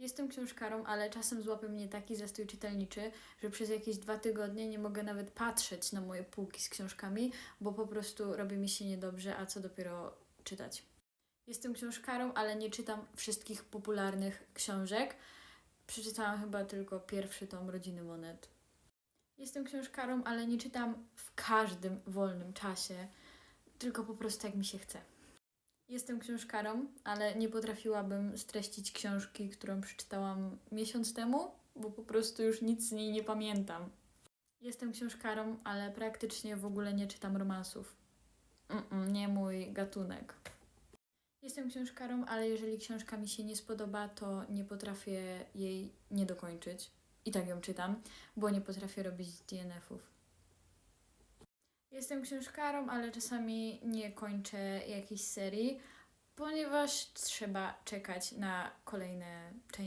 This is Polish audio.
Jestem książkarą, ale czasem złapie mnie taki zastój czytelniczy, że przez jakieś dwa tygodnie nie mogę nawet patrzeć na moje półki z książkami, bo po prostu robi mi się niedobrze, a co dopiero czytać. Jestem książkarą, ale nie czytam wszystkich popularnych książek. Przeczytałam chyba tylko pierwszy tom Rodziny Monet. Jestem książkarą, ale nie czytam w każdym wolnym czasie, tylko po prostu jak mi się chce. Jestem książkarą, ale nie potrafiłabym streścić książki, którą przeczytałam miesiąc temu, bo po prostu już nic z niej nie pamiętam. Jestem książkarą, ale praktycznie w ogóle nie czytam romansów. Mm-mm, nie mój gatunek. Jestem książkarą, ale jeżeli książka mi się nie spodoba, to nie potrafię jej nie dokończyć. I tak ją czytam, bo nie potrafię robić DNF-ów. Jestem książkarą, ale czasami nie kończę jakiejś serii, ponieważ trzeba czekać na kolejne części.